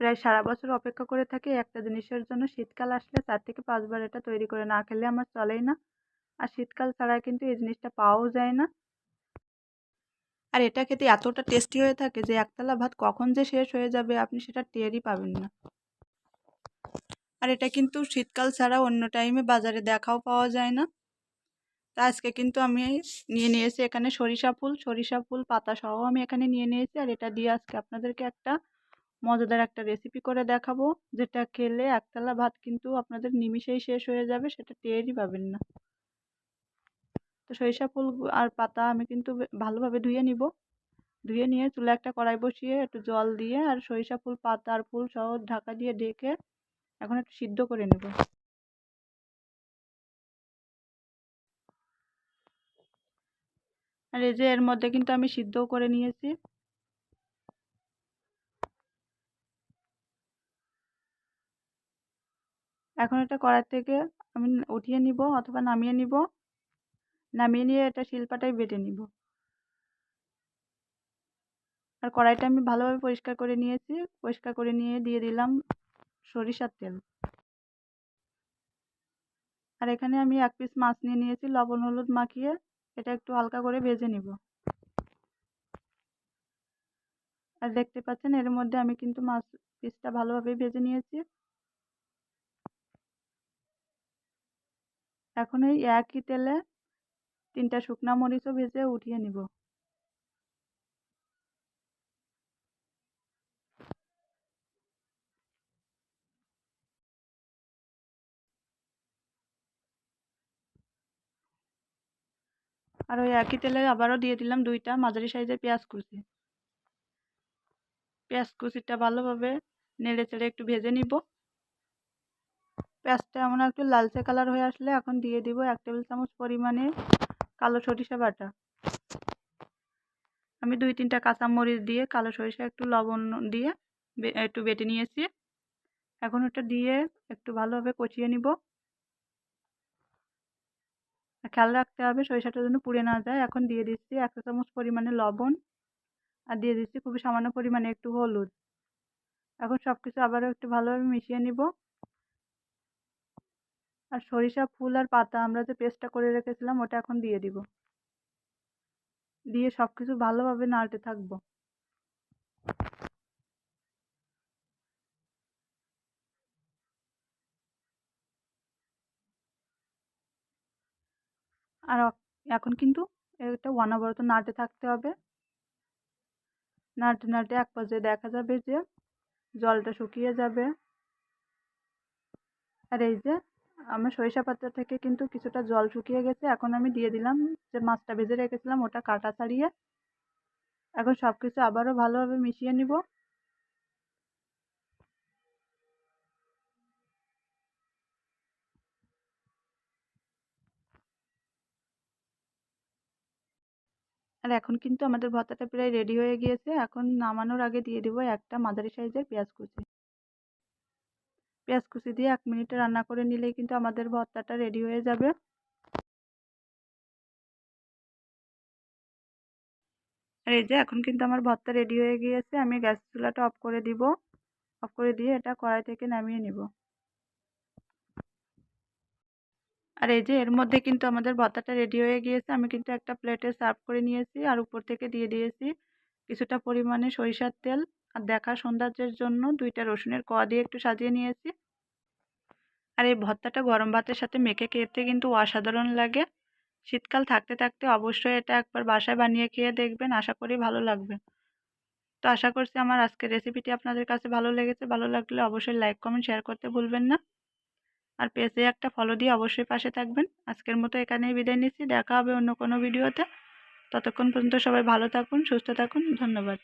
প্রায় সারা বছর অপেক্ষা করে থাকি একটা জিনিসের জন্য। শীতকাল আসলে চার থেকে পাঁচবার এটা তৈরি করে। না খেলে আমার চলেই না। আর শীতকাল ছাড়া কিন্তু এই জিনিসটা পাওয়াও যায় না। আর এটা খেতে এতটা টেস্টি হয়ে থাকে যে একতলা ভাত কখন যে শেষ হয়ে যাবে আপনি সেটা টেরই পাবেন না। আর এটা কিন্তু শীতকাল ছাড়া অন্য টাইমে বাজারে দেখাও পাওয়া যায় না। তা আজকে কিন্তু আমি নিয়ে নিয়েছি এখানে সরিষা ফুল। সরিষা ফুল পাতা সহ আমি এখানে নিয়ে নিয়েছি। আর এটা দিয়ে আজকে আপনাদেরকে একটা মজাদার একটা রেসিপি করে দেখাবো। যেটা খেলে একতলা ভাত কিন্তু আপনাদের নিমিষেই শেষ হয়ে যাবে, সেটা টেরই পাবেন না। তো সরিষা ফুল আর পাতা আমি কিন্তু ভালোভাবে ধুয়ে নিব। ধুয়ে নিয়ে চুলে একটা কড়াই বসিয়ে একটু জল দিয়ে আর সরিষা ফুল, পাতা আর ফুল সহ ঢাকা দিয়ে ডেকে এখন একটু সিদ্ধ করে নেব। আর এই যে এর মধ্যে কিন্তু আমি সিদ্ধও করে নিয়েছি। এখন এটা কড়াই থেকে আমি উঠিয়ে নিব অথবা নামিয়ে নিব। নামিয়ে নিয়ে এটা শিলপাটায় বেটে নিব। আর কড়াইটা আমি ভালোভাবে পরিষ্কার করে নিয়েছি। পরিষ্কার করে নিয়ে দিয়ে দিলাম সরিষার তেল। আর এখানে আমি এক পিস মাছ নিয়ে নিয়েছি, লবণ, হলুদ মাখিয়ে এটা একটু হালকা করে ভেজে নিব। আর দেখতে পাচ্ছেন এর মধ্যে আমি কিন্তু মাছ পিসটা ভালোভাবে ভেজে নিয়েছি। এখন এই একই তেলে তিনটা শুকনা মরিচও ভেজে উঠিয়ে নিব। আর ওই একই তেলে আবারও দিয়ে দিলাম দুইটা মাঝারি সাইজের পেঁয়াজ কুচি। পেঁয়াজ কুচিটা ভালোভাবে নেড়ে চেড়ে একটু ভেজে নিব। পেঁয়াজটা এমন একটু লালচে কালার হয়ে আসলে এখন দিয়ে দিব এক টেবিল চামচ পরিমাণে কালো সরিষা বাটা। আমি দুই তিনটা কাঁচামরিচ দিয়ে কালো সরিষা একটু লবণ দিয়ে একটু বেটে নিয়েছি। এখন ওটা দিয়ে একটু ভালোভাবে কষিয়ে নিব। খেয়াল রাখতে হবে সরিষাটা যেন পুড়ে না যায়। এখন দিয়ে দিচ্ছি এক চামচ পরিমাণে লবণ আর দিয়ে দিচ্ছি খুবই সামান্য পরিমাণে একটু হলুদ। এখন সব কিছু আবারও একটু ভালোভাবে মিশিয়ে নিব। আর সরিষা ফুল আর পাতা আমরা যে পেস্টটা করে রেখেছিলাম, ওটা এখন দিয়ে দিব। দিয়ে সব কিছু ভালোভাবে নাড়তে থাকব। আর এখন কিন্তু এটা অনবরত নাড়তে থাকতে হবে। নাড়তে নাড়তে এক পর্যায়ে দেখা যাবে যে জলটা শুকিয়ে যাবে। আর এই যে আমার সরিষা পাতা থেকে কিন্তু কিছুটা জল শুকিয়ে গেছে। এখন আমি দিয়ে দিলাম যে মাছটা ভেজে রেখেছিলাম, ওটা কাটা ছাড়িয়ে। এখন সব কিছু আবারও ভালোভাবে মিশিয়ে নিব। আর এখন কিন্তু আমাদের ভর্তাটা প্রায় রেডি হয়ে গিয়েছে। এখন নামানোর আগে দিয়ে দেবো একটা মাঝারি সাইজের পেঁয়াজ কুচি। পেঁয়াজ কুচি দিয়ে এক মিনিটে রান্না করে নিলেই কিন্তু আমাদের ভর্তাটা রেডি হয়ে যাবে। আর এই যে এখন কিন্তু আমার ভর্তা রেডি হয়ে গিয়েছে, আমি গ্যাস চুলাটা অফ করে দিব। অফ করে দিয়ে এটা কড়াই থেকে নামিয়ে নিব। আর এই যে এর মধ্যে কিন্তু আমাদের ভর্তাটা রেডি হয়ে গিয়েছে, আমি কিন্তু একটা প্লেটে সার্ভ করে নিয়েছি আর উপর থেকে দিয়ে দিয়েছি। কিছুটা পরিমাণে সরিষার তেল। আর দেখা সৌন্দর্যের জন্য দুইটা রসুনের কোয়া দিয়ে একটু সাজিয়ে নিয়েছি। আর এই ভর্তাটা গরম ভাতের সাথে মেখে খেতে কিন্তু অসাধারণ লাগে। শীতকাল থাকতে থাকতে অবশ্যই এটা একবার বাসায় বানিয়ে খেয়ে দেখবেন, আশা করি ভালো লাগবে। তো আশা করছি আমার আজকের রেসিপিটি আপনাদের কাছে ভালো লেগেছে। ভালো লাগলে অবশ্যই লাইক কমেন্ট শেয়ার করতে ভুলবেন না। আর পেজে একটা ফলো দিয়ে অবশ্যই পাশে থাকবেন। আজকের মতো এখানেই বিদায় নিচ্ছি। দেখা হবে অন্য কোনো ভিডিওতে ততক্ষণ পর্যন্ত সবাই ভালো থাকুন, সুস্থ থাকুন। ধন্যবাদ।